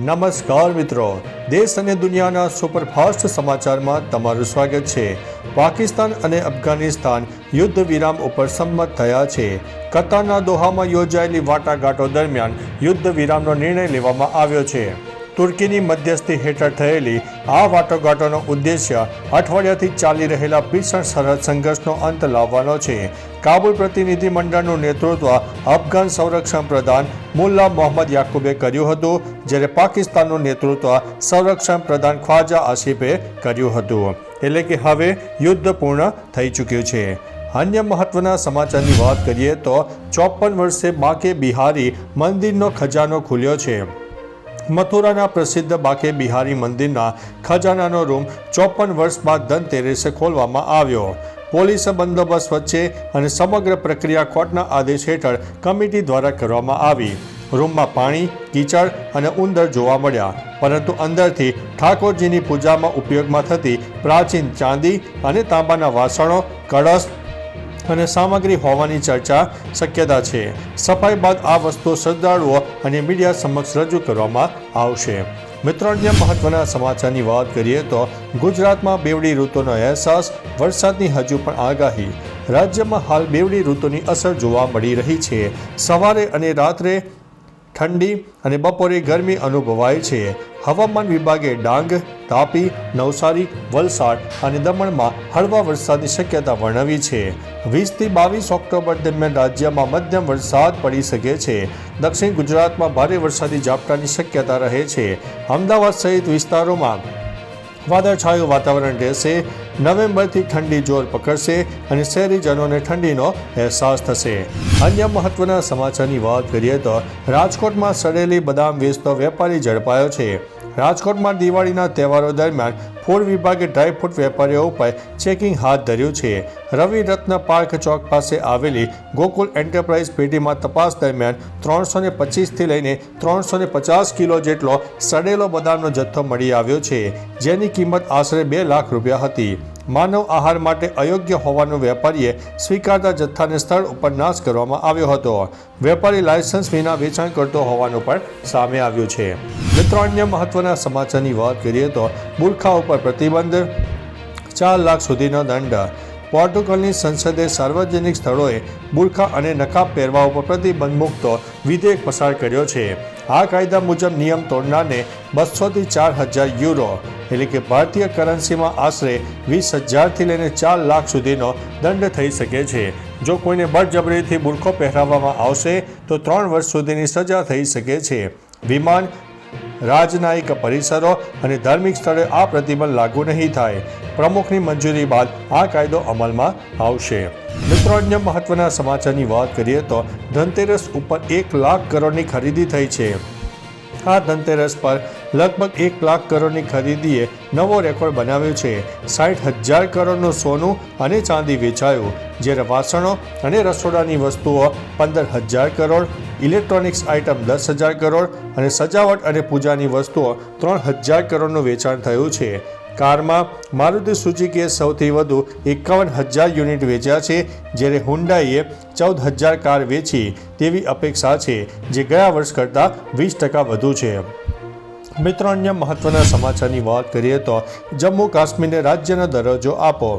નમસ્કાર મિત્રો. દેશ અને દુનિયાના સુપરફાસ્ટ સમાચારમાં તમારું સ્વાગત છે. પાકિસ્તાન અને અફઘાનિસ્તાન યુદ્ધ વિરામ ઉપર સંમત થયા છે. કતારના દોહામાં યોજાયેલી વાટાઘાટો દરમિયાન યુદ્ધ વિરામનો નિર્ણય લેવામાં આવ્યો છે. તુર્કીની મધ્યસ્થી હેઠળ થયેલી આ વાટાઘાટોનો ઉદ્દેશ્ય અઠવાડિયાથી ચાલી રહેલા ભીષણ સરહદ સંઘર્ષનો અંત લાવવાનો છે. કાબુલ પ્રતિનિધિ મંડળનું નેતૃત્વ અફઘાન સંરક્ષણ પ્રધાન મુલ્લા મોહમ્મદ યાકુબે કર્યું હતું, જ્યારે પાકિસ્તાનનું નેતૃત્વ સંરક્ષણ પ્રધાન ખ્વાજા આસિફે કર્યું હતું. એટલે કે હવે યુદ્ધ પૂર્ણ થઈ ચૂક્યું છે. અન્ય મહત્વના સમાચારની વાત કરીએ તો ચોપન વર્ષે બાકે બિહારી મંદિરનો ખજાનો ખુલ્યો છે. મથુરાના પ્રસિદ્ધ બાકે બિહારી મંદિરના ખજાનાનો રૂમ ચોપન વર્ષ બાદ ધનતેરસે ખોલવામાં આવ્યો. પોલીસ બંદોબસ્ત વચ્ચે અને સમગ્ર પ્રક્રિયા કોર્ટના આદેશ હેઠળ કમિટી દ્વારા કરવામાં આવી. રૂમમાં પાણી, કીચડ અને ઉંદર જોવા મળ્યા. પરંતુ અંદરથી ઠાકોરજીની પૂજામાં ઉપયોગમાં થતી પ્રાચીન ચાંદી અને તાંબાના વાસણો, કળશ અને સામગ્રી હોવાની ચર્ચા શક્યતા છે. સફાઈ બાદ આ વસ્તુઓ શ્રદ્ધાળુઓ અને મીડિયા સમક્ષ રજૂ કરવામાં આવશે. મિત્રો અન્ય મહત્વના સમાચારની વાત કરીએ તો ગુજરાતમાં બેવડી ઋતુનો અહેસાસ, વરસાદની હજુ પણ આગાહી. રાજ્યમાં હાલ બેવડી ઋતુની અસર જોવા મળી રહી છે. સવારે અને રાત્રે ઠંડી અને બપોરે ગરમી અનુભવાય છે. હવામાન વિભાગે ડાંગ, તાપી, નવસારી, વલસાડ અને દમણમાં હળવા વરસાદની શક્યતા વર્ણવી છે. વીસથી બાવીસ ઓક્ટોબર દરમિયાન રાજ્યમાં મધ્યમ વરસાદ પડી શકે છે. દક્ષિણ ગુજરાતમાં ભારે વરસાદી ઝાપટાની શક્યતા રહે છે. અમદાવાદ સહિત વિસ્તારોમાં વાદળછાયું વાતાવરણ રહેશે, નવેમ્બરથી ઠંડી જોર પકડશે અને શહેરીજનોને ઠંડીનો અહેસાસ થશે. અન્ય મહત્વના સમાચારની વાત કરીએ તો રાજકોટમાં સડેલી બદામ વેચતો વેપારી ઝડપાયો છે. રાજકોટમાં દિવાળીના તહેવારો દરમિયાન ફૂડ વિભાગે ડ્રાયફ્રૂટ વેપારીઓ ઉપર ચેકિંગ હાથ ધર્યું છે. રવિ રત્ન પાર્ક ચોક પાસે આવેલી ગોકુલ એન્ટરપ્રાઇઝ પેઢીમાં તપાસ દરમિયાન ત્રણસો ને પચીસથી લઈને ત્રણસો ને પચાસ કિલો જેટલો સડેલો બદામનો જથ્થો મળી આવ્યો છે, જેની કિંમત આશરે બે લાખ રૂપિયા હતી. માનવ આહાર માટે અયોગ્ય હોવાનું વેપારીએ સ્વીકારતા જથ્થાને સ્થળ ઉપર નાશ કરવામાં આવ્યો હતો. વેપારી લાયસન્સ વિના વેચાણ કરતો હોવાનું પણ સામે આવ્યું છે. મિત્રો, અન્ય મહત્વના સમાચારની વાત કરીએ તો બુરખા ઉપર પ્રતિબંધ ચાર લાખ સુધીનો દંડ. પોર્ટુગલની સંસદે સાર્વજનિક સ્થળોએ બુરખા અને નકાબ પહેરવા ઉપર પ્રતિબંધ મૂકતો વિધેયક પસાર કર્યો છે. આ કાયદા મુજબ નિયમ તોડનારને બસોથી ચાર હજાર યુરો, એટલે કે ભારતીય કરન્સીમાં આશરે વીસ હજારથી લઈને ચાર લાખ સુધીનો દંડ થઈ શકે છે. જો કોઈને બળજબરીથી બુરખો પહેરાવવામાં આવશે, તો ત્રણ વર્ષ સુધીની સજા થઈ શકે છે. વિમાન રાજનાયિક પરિસરો અને ધાર્મિક સ્થળે આ પ્રતિબંધ લાગુ નહીં થાય. પ્રમુખની મંજૂરી બાદ આ કાયદો અમલમાં આવશે. મિત્રો, અન્ય મહત્વના સમાચારની વાત કરીએ તો ધનતેરસ ઉપર એક લાખ કરોડની ખરીદી થઈ છે. આ ધનતેરસ પર લગભગ એક લાખ કરોડની ખરીદીએ નવો રેકોર્ડ બનાવ્યો છે. સાઠ હજાર કરોડનું સોનું અને ચાંદી વેચાયું, જ્યારે વાસણો અને રસોડાની વસ્તુઓ પંદર હજાર કરોડ ઇલેક્ટ્રોનિક્સ આઇટમ દસ હજાર કરોડ અને સજાવટ અને પૂજાની વસ્તુઓ ત્રણ હજાર કરોડનું વેચાણ થયું છે. કારમાં મારુતિ સુઝુકીએ સૌથી વધુ એકાવન હજાર યુનિટ વેચ્યા છે, જ્યારે હુન્ડાઈએ ચૌદ હજાર કાર વેચી તેવી અપેક્ષા છે, જે ગયા વર્ષ કરતાં વીસ ટકા વધુ છે. મિત્રો, અન્ય મહત્વના સમાચારની વાત કરીએ તો જમ્મુ કાશ્મીરને રાજ્યનો દરજ્જો આપો.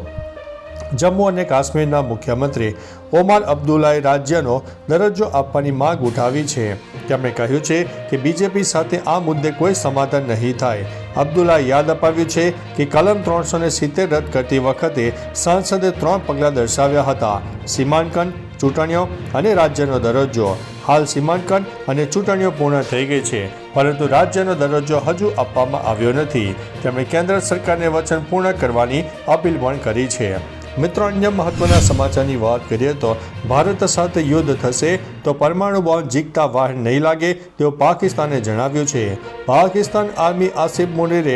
જમ્મુ અને કાશ્મીરના મુખ્યમંત્રી ઓમાર અબ્દુલ્લાએ રાજ્યનો દરજ્જો આપવાની માંગ ઉઠાવી છે. તેમણે કહ્યું છે કે બીજેપી સાથે આ મુદ્દે કોઈ સમાધાન નહીં થાય. અબ્દુલ્લાએ યાદ અપાવ્યું છે કે કલમ ત્રણસો ને સિત્તેર રદ કરતી વખતે સાંસદે ત્રણ પગલાં દર્શાવ્યા હતા. સીમાંકન, ચૂંટણીઓ અને રાજ્યનો દરજ્જો. હાલ સીમાંકન અને ચૂંટણીઓ પૂર્ણ થઈ ગઈ છે, પરંતુ રાજ્યનો દરજ્જો હજુ આપવામાં આવ્યો નથી. તેમણે કેન્દ્ર સરકારને વચન પૂર્ણ કરવાની અપીલ પણ કરી છે. મિત્રો, અન્ય મહત્વના સમાચારની વાત કરીએ તો ભારત સાથે યુદ્ધ થશે તો પરમાણુ બોમ્બ જીકતા વાર નહીં લાગે તેવું પાકિસ્તાને જણાવ્યું છે. પાકિસ્તાન આર્મી આસિફ મુનીરે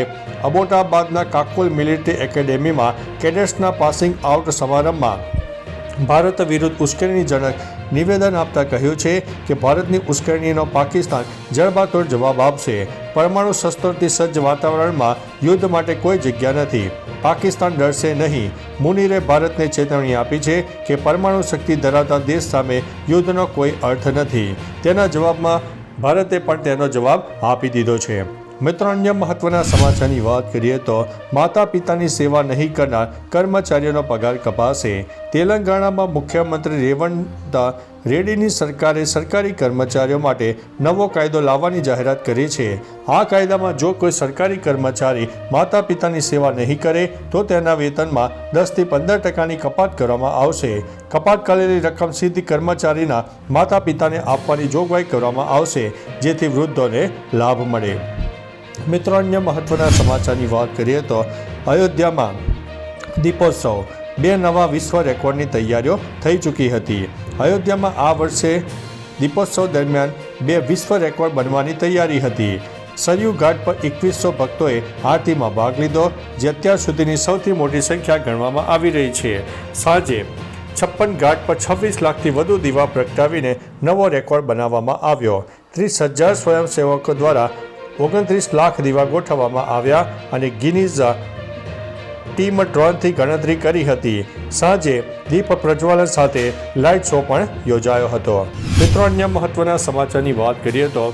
અબોટાબાદના કાકુલ મિલિટરી એકેડેમીમાં કેડેટ્સના પાસિંગ આઉટ સમારંભમાં ભારત વિરુદ્ધ ઉશ્કેરણીજનક નિવેદન આપતા કહ્યું છે કે ભારતની ઉશ્કેરણીનો પાકિસ્તાન જડબાતોડ જવાબ આપશે. પરમાણુ શસ્ત્રોથી સજ્જ વાતાવરણમાં યુદ્ધ માટે કોઈ જગ્યા નથી. પાકિસ્તાન ડરશે નહીં. મુનીરે ભારતને ચેતવણી આપી છે કે પરમાણુ શક્તિ ધરાવતા દેશ સામે યુદ્ધનો કોઈ અર્થ નથી. તેના જવાબમાં ભારતે પણ તેનો જવાબ આપી દીધો છે. મિત્રો અન્ય મહત્વના સમાચારની વાત કરીએ તો માતા પિતાની સેવા નહીં કરનાર કર્મચારીઓનો પગાર કપાશે. તેલંગાણામાં મુખ્યમંત્રી રેવંતા રેડ્ડીની સરકારે સરકારી કર્મચારીઓ માટે નવો કાયદો લાવવાની જાહેરાત કરી છે. આ કાયદામાં જો કોઈ સરકારી કર્મચારી માતા પિતાની સેવા નહીં કરે, તો તેના વેતનમાં દસથી પંદર ટકાની કપાત કરવામાં આવશે. કપાત કરેલી રકમ સીધી કર્મચારીના માતા પિતાને આપવાની જોગવાઈ કરવામાં આવશે, જેથી વૃદ્ધોને લાભ મળે. મિત્રો અન્ય મહત્વના સમાચારની વાત કરીએ તો અયોધ્યામાં દીપોત્સવ. બે નવા વિશ્વ રેકોર્ડની તૈયારીઓ થઈ ચૂકી હતી. અયોધ્યામાં આ વર્ષે દીપોત્સવ દરમિયાન બે વિશ્વ રેકોર્ડ બનવાની તૈયારી હતી. સરયુ ઘાટ પર એકવીસો ભક્તોએ આરતીમાં ભાગ લીધો, જે અત્યાર સુધીની સૌથી મોટી સંખ્યા ગણવામાં આવી રહી છે. સાંજે છપ્પન ઘાટ પર છવ્વીસ લાખથી વધુ દીવા પ્રગટાવીને નવો રેકોર્ડ બનાવવામાં આવ્યો. ત્રીસ હજાર સ્વયંસેવકો દ્વારા ઓગણત્રીસ લાખ દીવા ગોઠવવામાં આવ્યા અને ગિનીઝ ટીમ ડ્રોનથી ગણતરી કરી હતી. સાંજે દીપ પ્રજ્વલન સાથે લાઇટ શો પણ યોજાયો હતો. મિત્રો, અન્ય મહત્વના સમાચારની વાત કરીએ તો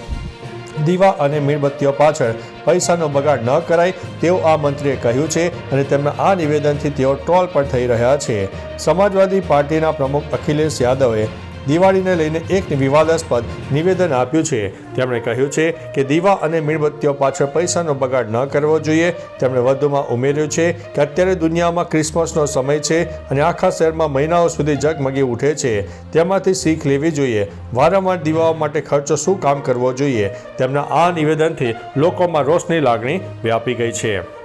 દીવા અને મીણબત્તીઓ પાછળ પૈસાનો બગાડ ન કરાય તેવું આ મંત્રીએ કહ્યું છે અને તેમના આ નિવેદનથી તેઓ ટ્રોલ પણ થઈ રહ્યા છે. સમાજવાદી પાર્ટીના પ્રમુખ અખિલેશ યાદવે દિવાળીને લઈને એક વિવાદાસ્પદ નિવેદન આપ્યું છે. તેમણે કહ્યું છે કે દીવા અને મીણબત્તીઓ પાછળ પૈસાનો બગાડ ન કરવો જોઈએ. તેમણે વધુમાં ઉમેર્યું છે કે અત્યારે દુનિયામાં ક્રિસમસનો સમય છે અને આખા શહેરમાં મહિનાઓ સુધી જગમગી ઉઠે છે. તેમાંથી શીખ લેવી જોઈએ. વારંવાર દીવાઓ માટે ખર્ચો શું કામ કરવો જોઈએ? તેમના આ નિવેદનથી લોકોમાં રોષની લાગણી વ્યાપી ગઈ છે.